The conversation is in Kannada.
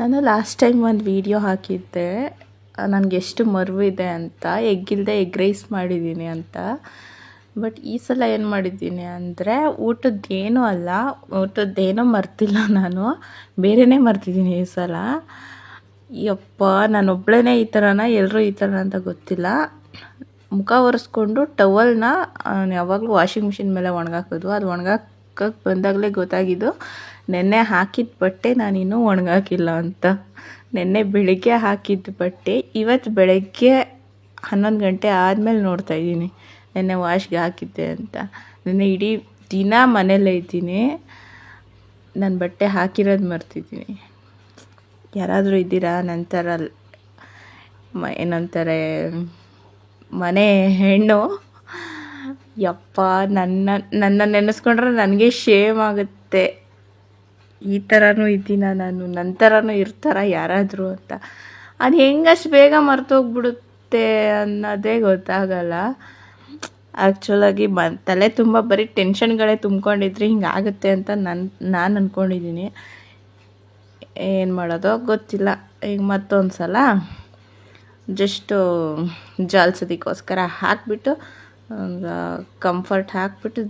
ನಾನು ಲಾಸ್ಟ್ ಟೈಮ್ ಒಂದು ವಿಡಿಯೋ ಹಾಕಿದ್ದೆ. ನನಗೆ ಎಷ್ಟು ಮರುವು ಇದೆ ಅಂತ. ಎಗ್ಗಿಲ್ಲದೆ ಎಗ್ ರೈಸ್ ಮಾಡಿದ್ದೀನಿ ಅಂತ. ಬಟ್ ಈ ಸಲ ಏನು ಮಾಡಿದ್ದೀನಿ ಅಂದರೆ ಊಟದ್ದೇನು ಅಲ್ಲ. ಊಟದ್ದೇನೋ ಮರ್ತಿಲ್ಲ ನಾನು. ಬೇರೆನೇ ಮರ್ತಿದ್ದೀನಿ ಈ ಸಲ. ಯಪ್ಪ ನಾನೊಬ್ಳೇ ಈ ಥರನ ಎಲ್ಲರೂ ಈ ಥರ ಅಂತ ಗೊತ್ತಿಲ್ಲ. ಮುಖ ಒರೆಸ್ಕೊಂಡು ಟವಲ್ನ ಯಾವಾಗಲೂ ವಾಷಿಂಗ್ ಮಿಷಿನ್ ಮೇಲೆ ಒಣಗಾಕೋದು. ಅದು ಒಣಗಾಕಕ್ಕೆ ಬಂದಾಗಲೇ ಗೊತ್ತಾಗಿದ್ದು, ನೆನ್ನೆ ಹಾಕಿದ ಬಟ್ಟೆ ನಾನಿನ್ನೂ ಒಣಗಾಕಿಲ್ಲ ಅಂತ. ನೆನ್ನೆ ಬೆಳಗ್ಗೆ ಹಾಕಿದ್ದ ಬಟ್ಟೆ ಇವತ್ತು ಬೆಳಗ್ಗೆ ಹನ್ನೊಂದು ಗಂಟೆ ಆದಮೇಲೆ ನೋಡ್ತಾ ಇದ್ದೀನಿ. ನೆನ್ನೆ ವಾಶ್ಗೆ ಹಾಕಿದ್ದೆ ಅಂತ. ನೆನ್ನೆ ಇಡೀ ದಿನ ಮನೇಲೇ ಇದ್ದೀನಿ. ನನ್ನ ಬಟ್ಟೆ ಹಾಕಿರೋದು ಮರ್ತಿದ್ದೀನಿ. ಯಾರಾದರೂ ಇದ್ದೀರಾ? ನಂತರ ಏನಂತಾರೆ, ಮನೆ ಹೆಣ್ಣು. ಯಪ್ಪ, ನನ್ನ ನನ್ನ ನೆನೆಸ್ಕೊಂಡ್ರೆ ನನಗೆ ಶೇಮ್ ಆಗುತ್ತೆ. ಈ ಥರನೂ ಇದ್ದೀನ ನಾನು ನನ್ನ ಥರನೂ ಇರ್ತಾರ ಯಾರಾದರೂ ಅಂತ. ಅದು ಹೆಂಗಷ್ಟು ಬೇಗ ಮರ್ತೋಗ್ಬಿಡುತ್ತೆ ಅನ್ನೋದೇ ಗೊತ್ತಾಗಲ್ಲ. ಆ್ಯಕ್ಚುಲಾಗಿ ಮ ತಲೆ ತುಂಬ ಬರೀ ಟೆನ್ಷನ್ಗಳೇ ತುಂಬ್ಕೊಂಡಿದ್ರೆ ಹಿಂಗಾಗುತ್ತೆ ಅಂತ ನನ್ನ ನಾನು ಅಂದ್ಕೊಂಡಿದ್ದೀನಿ ಏನು ಮಾಡೋದೋ ಗೊತ್ತಿಲ್ಲ. ಈಗ ಮತ್ತೊಂದು ಸಲ ಜಸ್ಟು ಜಾಲ್ಸೋದಕ್ಕೋಸ್ಕರ ಹಾಕಿಬಿಟ್ಟು ಕಂಫರ್ಟ್ ಹಾಕಿಬಿಟ್ಟು